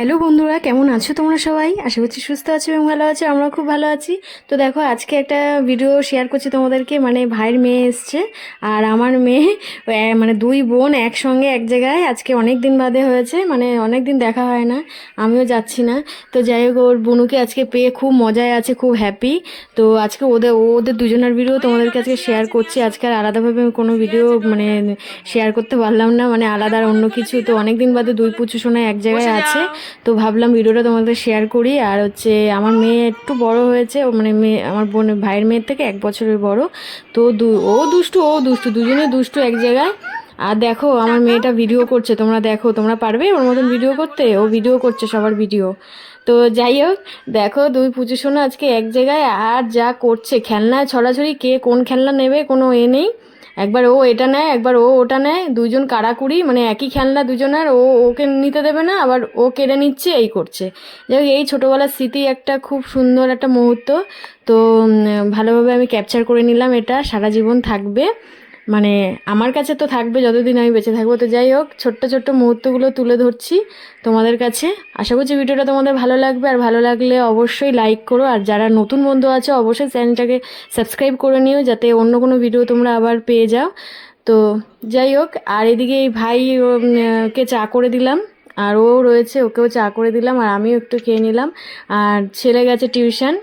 Hello বন্ধুরা কেমন আছো তোমরা সবাই? আশা করছি সুস্থ আছো এবং ভালো আছো আমরা খুব ভালো আছি। তো দেখো আজকে একটা ভিডিও শেয়ার করছি তোমাদেরকে মানে ভাইয়ের মেয়ে এসছে আর আমার মেয়ে মানে দুই বোন একসঙ্গে এক জায়গায় আজকে অনেক দিন বাদে হয়েছে মানে অনেক দিন দেখা হয় না আমিও যাচ্ছি না। তো যাই হোক ওর বোনুকে আজকে পেয়ে খুব মজায় আছে খুব হ্যাপি তো আজকে ওদের ওদের দুজনের ভিডিও তোমাদেরকে আজকে শেয়ার করছি। আজকে আর আলাদাভাবে কোনো ভিডিও মানে শেয়ার করতে পারলাম না মানে আলাদা আর অন্য কিছু। তো অনেক দিন বাদে দুই পুচু শোনা এক জায়গায় আছে। তো ভাবলাম ভিডিওটা তোমাদের শেয়ার করি। আর হচ্ছে আমার মেয়ে একটু বড় হয়েছে মানে মেয়ে, আমার বোনের ভাইয়ের মেয়ের থেকে এক বছরের বড়। তো ও দুষ্টু ও দুষ্টু দুজনে দুষ্টু এক জায়গায়। আর দেখো, আমার মেয়েটা ভিডিও করছে, তোমরা দেখো, তোমরা পারবে ওর মতন ভিডিও করতে? ও ভিডিও করছে সবার ভিডিও তো যাই হোক, দেখো দুই পুজো শোনা আজকে এক জায়গায়, আর যা করছে, খেলনায় ছড়াছড়ি, কে কোন খেলনা নেবে, কোনো এ নেই। একবার ও এটা নেয়, একবার ও ওটা নেয় দুজন কাড়াকুড়ি মানে একই খেলনা দুজনের, ও ওকে নিতে দেবে না, আবার ও কেড়ে নিচ্ছে, এই করছে। যাই এই ছোটোবেলার স্মৃতি একটা খুব সুন্দর একটা মুহূর্ত। তো ভালোভাবে আমি ক্যাপচার করে নিলাম এটা, সারা জীবন থাকবে। মানে আমার কাছে তো থাকবে যতদিন আমি বেঁচে থাকব। তো যাই হোক, ছোট্ট ছোট্ট মুহূর্তগুলো তুলে ধরছি তোমাদের কাছে। আশা করছি ভিডিওটা তোমাদের ভালো লাগবে। আর ভালো লাগলে অবশ্যই লাইক করো। আর যারা নতুন বন্ধু আছে, অবশ্যই চ্যানেলটাকে সাবস্ক্রাইব করে নিও যাতে অন্য কোনো ভিডিও তোমরা আবার পেয়ে যাও। তো যাই হোক, আর এদিকে এই ভাই কে চা করে দিলাম। আর ও রয়েছে, ওকেও চা করে দিলাম। আর আমিও একটু খেয়ে নিলাম। আর ছেলে গেছে টিউশন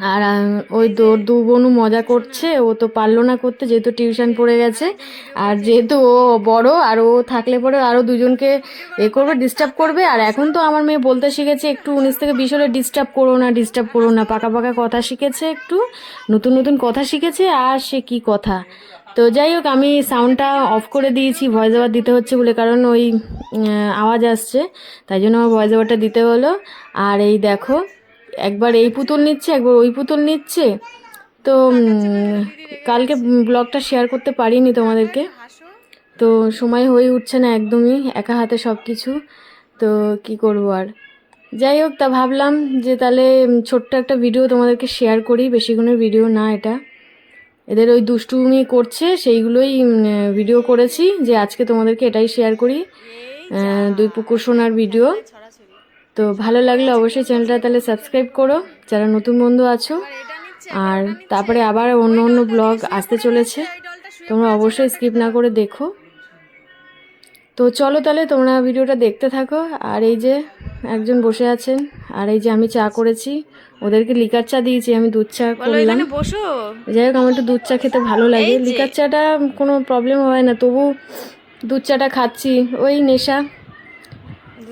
আর ওই দু- দু বোনু মজা করছে, ও তো পারল না করতে, যেহেতু টিউশন পড়ে গেছে। আর যেহেতু ও বড়, আর ও থাকলে পরে আরও দুজনকে এ করবে ডিস্টার্ব করবে। আর এখন তো আমার মেয়ে বলতে শিখেছে, একটু উনিশ থেকে বিশ হলে ডিস্টার্ব করো না ডিস্টার্ব করো না। পাকা পাকা কথা শিখেছে একটু, নতুন নতুন কথা শিখেছে, আর সে কি কথা। তো যাই হোক, আমি সাউন্ডটা অফ করে দিয়েছি ভয়েস ওভার দিতে হচ্ছে বলে, কারণ ওই আওয়াজ আসছে, তাই জন্য আমার ভয়েস ওভারটা দিতে হলো। আর এই দেখো একবার এই পুতুল নিচ্ছে, একবার ওই পুতুল নিচ্ছে। তো কালকে ব্লগটা শেয়ার করতে পারিনি তোমাদেরকে। তো সময় হয়ে উঠছে না একদমই, একা হাতে সব কিছু তো কি করব আর? যাই হোক, তা ভাবলাম যে তাহলে ছোট্ট একটা ভিডিও তোমাদেরকে শেয়ার করি বেশিক্ষণের ভিডিও না এটা। এদের ওই দুষ্টুমি করছে, সেইগুলোই ভিডিও করেছি যে আজকে তোমাদেরকে এটাই শেয়ার করি। দুই পুকুর সোনার ভিডিও। তো ভালো লাগলে অবশ্যই চ্যানেলটা তাহলে সাবস্ক্রাইব করো যারা নতুন বন্ধু আছো। আর তারপরে আবার অন্য অন্য ব্লগ আসতে চলেছে তোমরা অবশ্যই স্কিপ না করে দেখো। তো চলো তাহলে তোমরা ভিডিওটা দেখতে থাকো আর এই যে একজন বসে আছেন আর এই যে আমি চা করেছি ওদেরকে লিকার চা দিয়েছি আমি দুধ চা করলাম। বসো। যাই হোক আমার একটু দুধ চা খেতে ভালো লাগে লিকার চাটা কোনো প্রবলেম হয় না তবু দুধ চাটা খাচ্ছি ওই নেশা।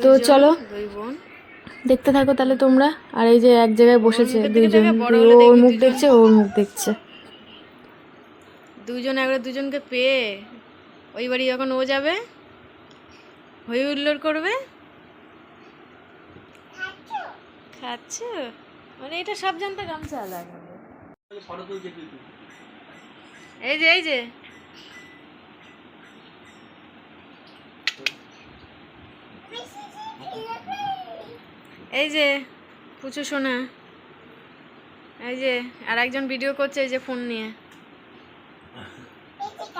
তো চলো। বোন। দেখতে থাকো তাহলে তোমরা। আর এই যে এক জায়গায় বসেছে দুইজন ওর মুখ দেখছে ওর মুখ দেখছে। দুজন একবার দুজনকে পেয়ে। ওই বাড়ি যখন ও যাবে হই হুল্লোড় করবে। খাচ্ছ? মানে এটা সব জানতে গামছা লাগে এই যে এই যে। এই যে পুচু শোনা এই যে আর একজন ভিডিও করছে এই যে ফোন নিয়ে।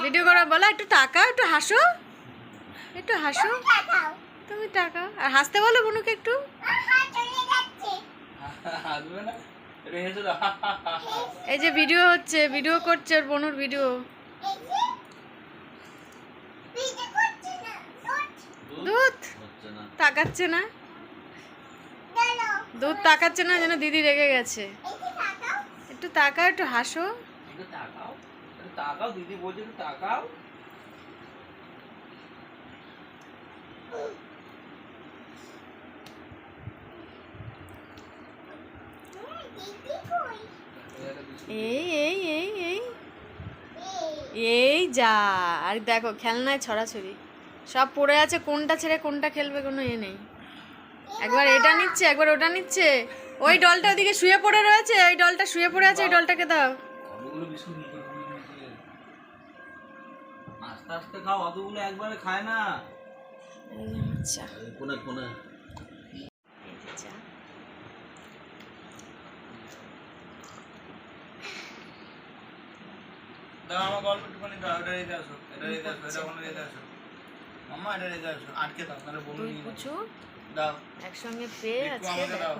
ভিডিও করা বলো একটু টাকা একটু হাসো। একটু হাসো। তুমি টাকা আর হাসতে বলো বনুকে একটু। এই যে ভিডিও হচ্ছে ভিডিও করছে ওর বনুর ভিডিও দুধ তাকাচ্ছে না। দুধ তাকাচ্ছে না যেন দিদি রেগে গেছে। একটু তাকাও একটু হাসো। একটু তাকাও একটু তাকাও দিদি বলছে একটু তাকাও। এই এই এই এই। এই যা আর দেখো খেলনায় ছড়াছড়ি। সব পড়ে আছে কোনটা ছেড়ে কোনটা খেলবে কোনো এ নেই। একবার এটা নিচ্ছে একবার ওটা নিচ্ছে। ওই ডলটা ওদিকে শুয়ে পড়ে রয়েছে ওই ডলটা শুয়ে পড়ে আছে ওই ডলটাকে দাও। আস্তে আস্তে খাও অতগুলো একবারে খায় না। এই যে আমার চা, এই কোনে কোনে এই যে চা। দাও আমার গল্প একটুখানি দাও এটা রেখে আসো এটা রেখে আসো এটা ওখানে রেখে আসো। মাম্মা এটা রেখে আসো আটকে দাও তাহলে বলুন দাও একসঙ্গে পেয়ে আজকে দাও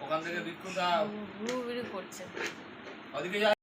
ওখান থেকে বিক্ষু দাও ঘুরু করছে ওদিকে